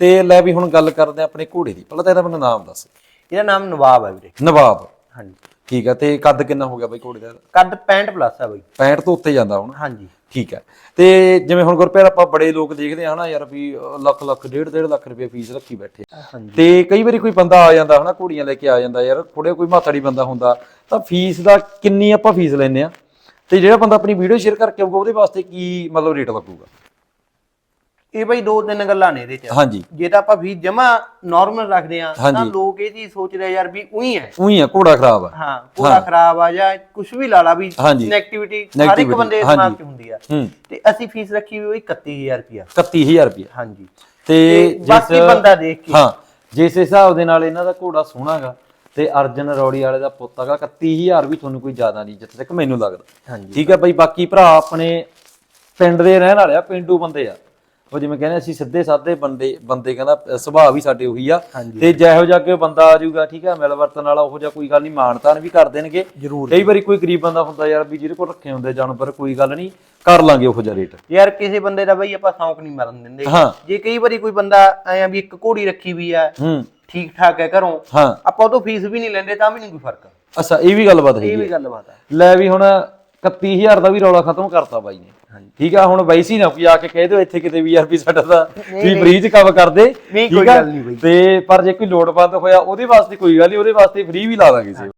ਤੇ ਲੈ ਵੀ ਹੁਣ ਗੱਲ ਕਰਦੇ ਆ ਆਪਣੇ ਘੋੜੇ ਦੀ। ਪਹਿਲਾਂ ਤਾਂ ਇਹਦਾ ਮੈਨੂੰ ਨਾਮ ਦੱਸ। ਇਹਦਾ ਨਾਮ ਨਵਾਬ ਹੈ ਵੀਰੇ। ਨਵਾਬ। ਹਾਂਜੀ। ਠੀਕ ਹੈ ਤੇ ਕੱਦ ਕਿੰਨਾ ਹੋ ਗਿਆ ਬਈ ਘੋੜੇ ਦਾ? ਕੱਦ 65 ਪਲੱਸ ਹੈ ਬਾਈ। 65 ਤੋਂ ਉੱਤੇ ਜਾਂਦਾ ਹੁਣ। ਹਾਂਜੀ। ਠੀਕ ਹੈ ਤੇ ਜਿਵੇਂ ਹੁਣ ਗੁਰਪਿਆਰ ਆਪਾਂ ਬੜੇ ਲੋਕ ਦੇਖਦੇ ਆ ਹਨਾ ਯਾਰ ਵੀ ਲੱਖ ਲੱਖ ਡੇਢ ਡੇਢ ਲੱਖ ਰੁਪਏ ਫੀਸ ਰੱਖੀ ਬੈਠੇ। ਆ। ਤੇ ਕਈ ਵਾਰੀ ਕੋਈ ਬੰਦਾ ਆ ਜਾਂਦਾ ਹਨਾ ਘੋੜੀਆਂ ਲੈ ਕੇ ਆ ਜਾਂਦਾ ਯਾਰ ਥੋੜੇ ਕੋਈ ਮਾਤੜੀ ਬੰਦਾ ਹੁੰਦਾ ਤਾਂ ਫੀਸ ਦਾ ਕਿੰਨੀ ਆਪਾਂ ਫੀਸ ਲੈਨੇ ਆ? ਤੇ ਜਿਹੜਾ ਬੰਦਾ ਆਪਣੀ ਵੀਡੀਓ ਸ਼ੇਅਰ ਕਰਕੇ ਆਊਗਾ ਉਹਦੇ ਵਾਸਤੇ ਕੀ ਮਤਲਬ ਰੇਟ ਲੱਗੂਗਾ? ਇਹ ਬਾਈ ਦੋ ਤਿੰਨ ਗੱਲਾਂ ਨੇ ਇਹਦੇ ਚ। ਹਾਂਜੀ। ਜੇ ਤਾਂ ਆਪਾਂ ਫੀਸ ਜਮਾ ਨਾਰਮਲ ਰੱਖਦੇ ਆ ਤਾਂ। ਲੋਕ ਇਹ ਚੀਜ਼ ਸੋਚਦੇ ਆ ਯਾਰ ਵੀ ਉਹੀ ਹੈ। ਉਹੀ ਆ ਘੋੜਾ ਖਰਾਬ ਆ ਹਾਂ ਪੂਰਾ ਖਰਾਬ ਆ ਜਾਂ ਕੁਝ ਵੀ ਲਾ ਲਾ ਵੀ। ਨੈਗੇਟਿਵਿਟੀ ਹਰ ਇੱਕ ਬੰਦੇ ਦੇ। ਦਿਮਾਗ 'ਚ ਹੁੰਦੀ ਆ। ਹੂੰ। ਤੇ ਅਸੀਂ ਫੀਸ ਰੱਖੀ ਹੋਈ 31000 ਰੁਪਿਆ 31000 ਰੁਪਏ ਹਾਂਜੀ। ਤੇ ਬਾਕੀ ਬੰਦਾ ਦੇਖ ਕੇ। ਹਾਂ ਜਿਸ ਹਿਸਾਬ ਦੇ ਨਾਲ ਇਹਨਾਂ ਦਾ ਘੋੜਾ ਸੋਹਣਾਗਾ ਤੇ ਅਰਜਨ ਰੌੜੀ ਵਾਲੇ ਦਾ ਪੁੱਤ ਹੈਗਾ 31000 ਵੀ ਤੁਹਾਨੂੰ ਕੋਈ ਜ਼ਿਆਦਾ ਨਹੀਂ ਜਿੱਥੇ ਤੱਕ ਮੈਨੂੰ ਲੱਗਦਾ। ਹਾਂਜੀ। ਠੀਕ ਹੈ ਬਈ ਬਾਕੀ ਭਰਾ ਆਪਣੇ ਪਿੰਡ ਦੇ ਰਹਿਣ ਵਾਲੇ ਆ ਪਿੰਡੂ ਬੰਦੇ ਆ। ਉਹ ਜਿਵੇਂ ਕਹਿੰਦੇ ਅਸੀਂ ਸਿੱਧੇ ਸਾਦੇ ਬੰਦੇ ਬੰਦੇ ਕਹਿੰਦਾ ਸੁਭਾਅ ਵੀ ਸਾਡੇ ਉਹੀ ਆ। ਤੇ ਜਿਹੋ ਜਿਹਾ ਕਿ ਬੰਦਾ ਆ ਜਾਊਗਾ ਠੀਕ ਹੈ ਮਿਲ ਵਰਤਨ ਵਾਲਾ ਉਹੋ ਜਿਹਾ ਕੋਈ ਗੱਲ ਨਹੀਂ ਮਾਨਤਾਨ ਵੀ ਕਰ ਦੇਣਗੇ। ਕਈ ਵਾਰੀ ਕੋਈ ਗਰੀਬ ਬੰਦਾ ਹੁੰਦਾ ਯਾਰ ਵੀ ਜਿਹਦੇ ਕੋਲ ਰੱਖੇ ਹੁੰਦੇ ਜਾਨਵਰ ਕੋਈ ਗੱਲ ਨਹੀਂ ਕਰ ਲਾਂਗੇ ਉਹੋ ਜਿਹਾ ਰੇਟ। ਯਾਰ ਕਿਸੇ ਬੰਦੇ ਦਾ ਬਈ ਆਪਾਂ ਸ਼ੌਂਕ ਨਹੀਂ ਮਰਨ ਦਿੰਦੇ। ਹਾਂ। ਜੇ ਕਈ ਵਾਰੀ ਕੋਈ ਬੰਦਾ ਐਂ ਵੀ ਇੱਕ ਘੋੜੀ ਰੱਖੀ ਵੀ ਆ ਹੂੰ। ਠੀਕ ਠਾਕ ਹੈ ਘਰੋਂ ਹਾਂ। ਆਪਾਂ ਉਹ ਤੋਂ ਫੀਸ ਵੀ ਨਹੀਂ ਲੈਂਦੇ ਤਾਂ ਵੀ ਨਹੀਂ ਕੋਈ ਫ਼ਰਕ। ਅੱਛਾ ਇਹ ਵੀ ਗੱਲਬਾਤ ਇਹ ਹੈਗੀ ਵੀ ਗੱਲਬਾਤ ਆ। ਲੈ ਵੀ ਹੁਣ 31000 ਦਾ ਵੀ ਰੌਲਾ ਖਤਮ ਕਰਤਾ ਬਾਈ ਨੇ ਹਾਂਜੀ। ਠੀਕ ਆ ਹੁਣ ਬਾਈ ਸੀ ਨਾ ਕੋਈ ਆ ਕੇ ਕਹਿ ਦਿਓ ਇੱਥੇ ਕਿਤੇ ਵੀ ਯਾਰ ਵੀ ਸਾਡਾ ਤਾਂ ਵੀ ਫ੍ਰੀ ਚ ਕੰਮ ਕਰਦੇ ਠੀਕ ਆ? ਤੇ ਪਰ ਜੇ ਕੋਈ ਲੋੜ ਬੰਦ ਹੋਇਆ ਉਹਦੇ ਵਾਸਤੇ ਕੋਈ ਗੱਲ ਨਹੀਂ ਉਹਦੇ ਵਾਸਤੇ ਫ੍ਰੀ ਵੀ ਲਾ ਦਾਂਗੇ ਸੀ